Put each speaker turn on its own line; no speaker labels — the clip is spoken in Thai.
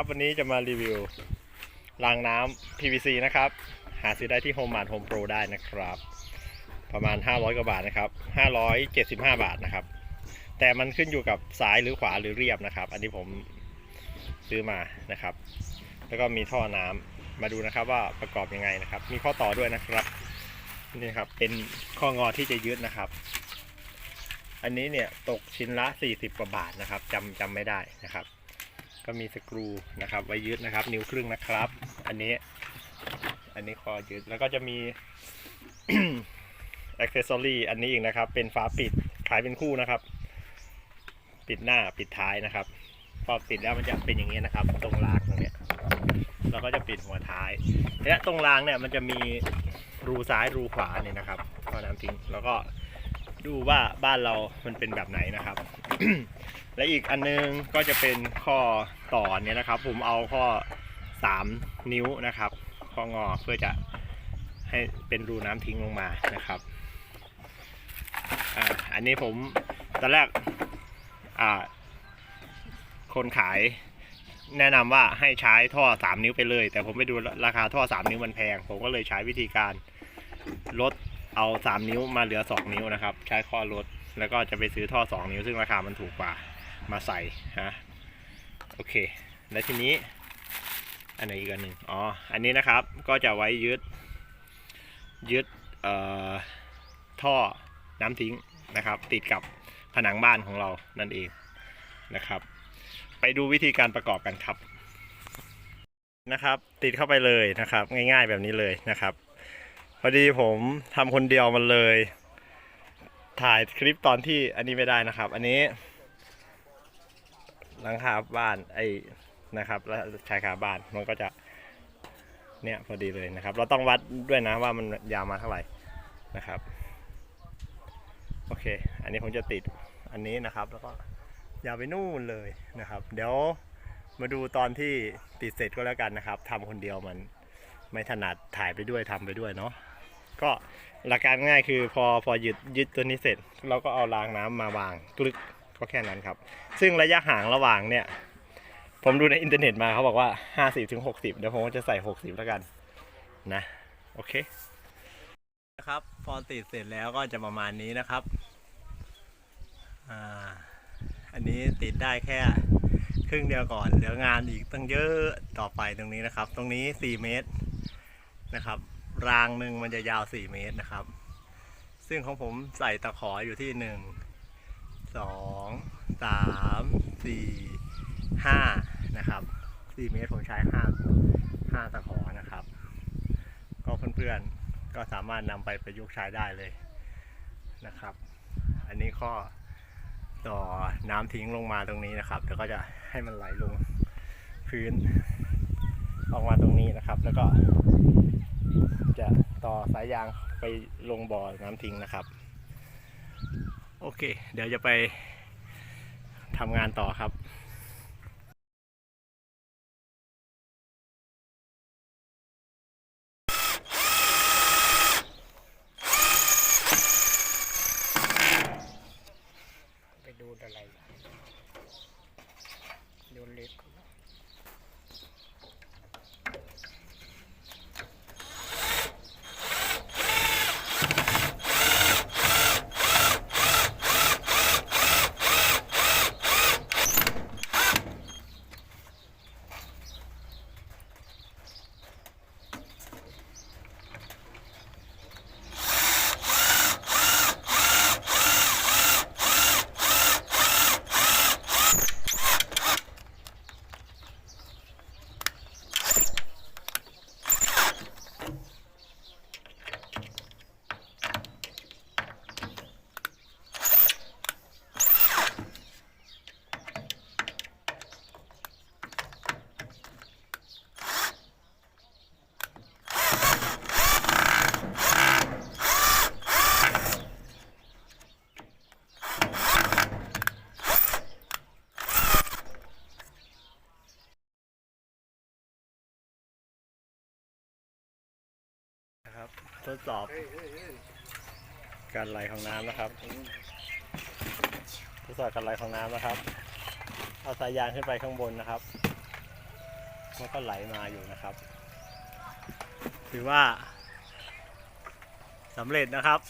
ครับ วันนี้จะมารีวิวรางน้ำ PVC นะครับ หาซื้อได้ที่ Home Mart Home Pro ได้นะครับ ประมาณ 500 กว่าบาทนะครับ 575 บาทนะครับ แต่มันขึ้นอยู่กับซ้ายหรือขวาหรือเรียบนะครับ อันนี้ผมซื้อมานะครับ แล้วก็มีท่อน้ำมาดูนะครับว่าประกอบยังไงนะครับ มีข้อต่อด้วยนะครับนี่ครับเป็นข้องอที่จะยึดนะครับ อันนี้เนี่ยตกชิ้นละ 40กว่าบาทนะครับจำจำไม่ได้นะครับ ก็มีสกรูนะครับไว้ยึดนะครับ นิ้วครึ่งนะครับ อันนี้ อันนี้คอยึดแล้วก็จะมีอ c เซสซอรี่อันนี้อีกนะครับ เป็นฝาปิดขายเป็นคู่นะครับ ปิดหน้าปิดท้ายนะครับ พอปิดแล้วมันจะเป็นอย่างนี้นะครับ ตรงรางตรงเนี้ยเราก็จะปิดหัวท้าย และตรงรางเนี่ยมันจะมีรูซ้ายรูขวาเนี่ยนะครับท่อน้ำทิ้งแล้วก็ ดูว่าบ้านเรามันเป็นแบบไหนนะครับ และอีกอันนึงก็จะเป็นข้อต่อเนี่ยนะครับ ผมเอาข้อ 3 นิ้วนะครับ ข้องอเพื่อจะให้เป็นรูน้ำทิ้งลงมานะครับอ่าอันนี้ผมตอนแรกอ่าคนขายแนะนำว่าให้ใช้ท่อ 3 นิ้วไปเลย แต่ผมไปดูราคาท่อ 3 นิ้วมันแพง ผมก็เลยใช้วิธีการลด เอา3นิ้วมาเหลือ2นิ้วนะครับ ใช้ข้อลดแล้วก็จะไปซื้อท่อ2นิ้วซึ่งราคามันถูกกว่ามาใส่ฮะโอเค แล้วทีนี้ อันไหนอีกอันหนึ่งอ๋ออันนี้นะครับก็จะไว้ยึดยึดท่อน้ำทิ้งนะครับ ติดกับผนังบ้านของเรานั่นเองนะครับ ไปดูวิธีการประกอบกันครับนะครับ ติดเข้าไปเลยนะครับ ง่ายๆแบบนี้เลยนะครับ พอดีผมทำคนเดียวมันเลย ถ่ายคลิปตอนที่อันนี้ไม่ได้นะครับ อันนี้ หลังคาบ้านไอ้นะครับแล้วชายคาบ้านมันก็จะ เนี่ยพอดีเลยนะครับ เราต้องวัดด้วยนะว่ามันยาวมาเท่าไหร่นะครับโอเค อันนี้ผมจะติดอันนี้นะครับ แล้วก็ยาวไปนู่นเลยนะครับ เดี๋ยวมาดูตอนที่ติดเสร็จก็แล้วกันนะครับทำคนเดียวมันไม่ถนัดถ่ายไปด้วยทำไปด้วยเนาะ ก็หลักการง่ายคือพอพอยึดยึดตัวนี้เสร็จ เราก็เอารางน้ำมาวางกลึกก็แค่นั้นครับ ซึ่งระยะห่างระหว่างเนี่ย ผมดูในอินเทอร์เน็ตมาเขาบอกว่า 50ถึง60 เดี๋ยวผมก็จะใส่ 60 แล้วกันนะ โอเคนะครับพอติดเสร็จแล้วก็จะประมาณนี้นะครับอ่าอันนี้ติดได้แค่ครึ่งเดียวก่อนเหลืองานอีกตั้งเยอะต่อไปตรงนี้นะครับ ตรงนี้ 4 เมตรนะครับ รางหนึ่งมันจะยาว4เมตรนะครับ ซึ่งของผมใส่ตะขออยู่ที่1 2 3 4 5นะครับ4เมตรผมใช้5 5ตะขอนะครับ ก็เพื่อนๆก็สามารถนำไปประยุกต์ใช้ได้เลยนะครับ อันนี้ข้อต่อน้ำทิ้งลงมาตรงนี้นะครับเดี๋ยวก็จะให้มันไหลลงพื้น ออกมาตรงนี้นะครับ แล้วก็ จะต่อสายยางไปลงบ่อน้ำทิ้งนะครับ โอเค เดี๋ยวจะไปทำงานต่อครับ
ไปดูอะไรดูเล็ก ทดสอบการไหลของน้ำนะครับ ทดสอบการไหลของน้ำนะครับ เอาสายยางขึ้นไปข้างบนนะครับ
มันก็ไหลมาอยู่นะครับ ถือว่าสำเร็จนะครับ